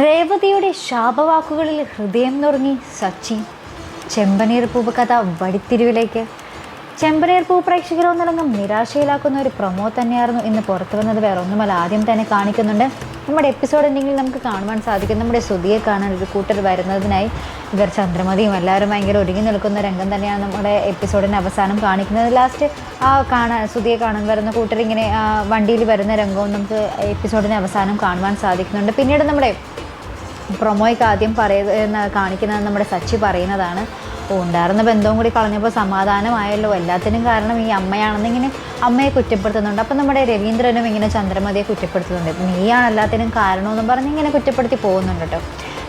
രേവതിയുടെ ശാപവാക്കുകളിൽ ഹൃദയം നുറങ്ങി സച്ചിൻ ചെമ്പനീർ പൂവ് കഥ വഴിത്തിരിവിലേക്ക് ചെമ്പനീർ പൂ പ്രേക്ഷകരോ ഒന്നടങ്കം നിരാശയിലാക്കുന്ന ഒരു പ്രൊമോ തന്നെയായിരുന്നു ഇന്ന് പുറത്തു വന്നത്. വേറെ ഒന്നുമല്ല ആദ്യം തന്നെ കാണിക്കുന്നുണ്ട്. നമ്മുടെ എപ്പിസോഡ് എന്തെങ്കിലും നമുക്ക് കാണുവാൻ സാധിക്കും. നമ്മുടെ സുധിയെ കാണാൻ ഒരു കൂട്ടർ വരുന്നതിനായി ഇവർ ചന്ദ്രമതിയും എല്ലാവരും ഭയങ്കര ഒരുങ്ങി നിൽക്കുന്ന രംഗം തന്നെയാണ് നമ്മുടെ എപ്പിസോഡിന്റെ അവസാനം കാണിക്കുന്നത്. ലാസ്റ്റ് ആ കാണാൻ സുധിയെ കാണാൻ വരുന്ന കൂട്ടർ ഇങ്ങനെ വണ്ടിയിൽ വരുന്ന രംഗവും നമുക്ക് എപ്പിസോഡിന്റെ അവസാനം കാണുവാൻ സാധിക്കുന്നുണ്ട്. പിന്നീട് നമ്മുടെ പ്രൊമോയ്ക്ക് ആദ്യം പറയുന്ന കാണിക്കുന്നത് നമ്മുടെ സച്ചി പറയുന്നതാണ്. "ഓ, ഉണ്ടായിരുന്ന ബന്ധവും കൂടി കളഞ്ഞപ്പോൾ സമാധാനമായല്ലോ. എല്ലാത്തിനും കാരണം ഈ അമ്മയാണെന്ന് ഇങ്ങനെ അമ്മയെ കുറ്റപ്പെടുത്തുന്നുണ്ട്. അപ്പം നമ്മുടെ രവീന്ദ്രനും ഇങ്ങനെ ചന്ദ്രമതിയെ കുറ്റപ്പെടുത്തുന്നുണ്ട്. നീയാണ് എല്ലാത്തിനും കാരണമെന്നും പറഞ്ഞ് ഇങ്ങനെ കുറ്റപ്പെടുത്തി പോകുന്നുണ്ട് കേട്ടോ.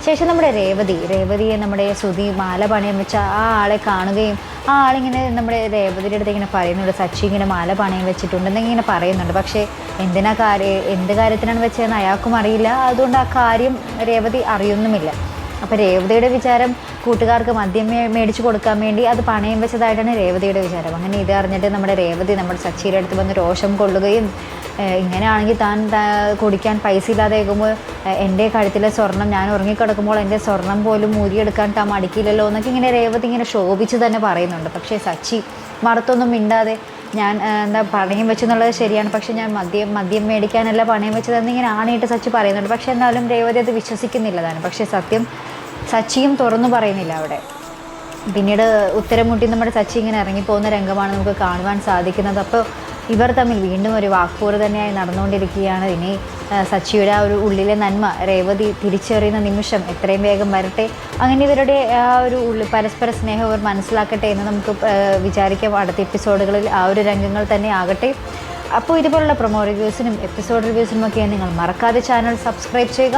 ശേഷം നമ്മുടെ രേവതി രേവതിയെ നമ്മുടെ ശ്രുതി മാല പണയം വെച്ച ആ ആളെ കാണുകയും ആ ആളിങ്ങനെ നമ്മുടെ രേവതിയുടെ അടുത്ത് ഇങ്ങനെ പറയുന്നുണ്ട് സച്ചി ഇങ്ങനെ മാല പണയം വെച്ചിട്ടുണ്ടെന്ന് ഇങ്ങനെ പറയുന്നുണ്ട്. പക്ഷേ എന്തിനാ കാര്യം എന്ത് കാര്യത്തിനാണ് വെച്ചതെന്ന് അയാൾക്കും അറിയില്ല. അതുകൊണ്ട് ആ കാര്യം രേവതി അറിയുന്നുമില്ല. അപ്പോൾ രേവതിയുടെ വിചാരം കൂട്ടുകാർക്ക് മദ്യം മേടിച്ച് കൊടുക്കാൻ വേണ്ടി അത് പണയം വെച്ചതായിട്ടാണ് രേവതിയുടെ വിചാരം. അങ്ങനെ ഇത് അറിഞ്ഞിട്ട് നമ്മുടെ രേവതി നമ്മുടെ സച്ചിയുടെ അടുത്ത് വന്ന് രോഷം കൊള്ളുകയും ഇങ്ങനെയാണെങ്കിൽ താൻ കുടിക്കാൻ പൈസ ഇല്ലാതെ കേൾക്കുമ്പോൾ എന്റെ കഴുത്തിലെ സ്വർണം ഞാൻ ഉറങ്ങിക്കിടക്കുമ്പോൾ എന്റെ സ്വർണം പോലും മൂരിയെടുക്കാൻ താൻ മടിക്കില്ലല്ലോ എന്നൊക്കെ ഇങ്ങനെ രേവതി ഇങ്ങനെ ശോഭിച്ച് തന്നെ പറയുന്നുണ്ട്. പക്ഷേ സച്ചി മറുത്തൊന്നും മിണ്ടാതെ ഞാൻ എന്താ പണയം വെച്ചെന്നുള്ളത് ശരിയാണ് പക്ഷേ ഞാൻ മദ്യം മദ്യം മേടിക്കാനല്ല പണയം വെച്ചതെന്ന് ഇങ്ങനെ ആണയിട്ട് സച്ചി പറയുന്നുണ്ട്. പക്ഷേ എന്നാലും രേവതി അത് വിശ്വസിക്കുന്നില്ലതാണ് പക്ഷേ സത്യം സച്ചിയും തുറന്നു പറയുന്നില്ല അവിടെ. പിന്നീട് ഉത്തരം മുട്ടി നമ്മുടെ സച്ചി ഇങ്ങനെ ഇറങ്ങിപ്പോകുന്ന രംഗമാണ് നമുക്ക് കാണുവാൻ സാധിക്കുന്നത്. അപ്പോൾ ഇവർ തമ്മിൽ വീണ്ടും ഒരു വാക്പോര് തന്നെയായി നടന്നുകൊണ്ടിരിക്കുകയാണ്. ഇനി സച്ചിയുടെ ആ ഒരു ഉള്ളിലെ നന്മ രേവതി തിരിച്ചറിയുന്ന നിമിഷം എത്രയും വേഗം വരട്ടെ. അങ്ങനെ ഇവരുടെ ആ ഒരു ഉള്ളി പരസ്പര സ്നേഹം അവർ മനസ്സിലാക്കട്ടെ എന്ന് നമുക്ക് വിചാരിക്കാം. അടുത്ത എപ്പിസോഡുകളിൽ ആ ഒരു രംഗങ്ങൾ തന്നെ ആകട്ടെ. അപ്പോൾ ഇതുപോലുള്ള പ്രൊമോ റിവ്യൂസിനും എപ്പിസോഡ് റിവ്യൂസിനും ഒക്കെ നിങ്ങൾ മറക്കാതെ ചാനൽ സബ്സ്ക്രൈബ് ചെയ്യുക.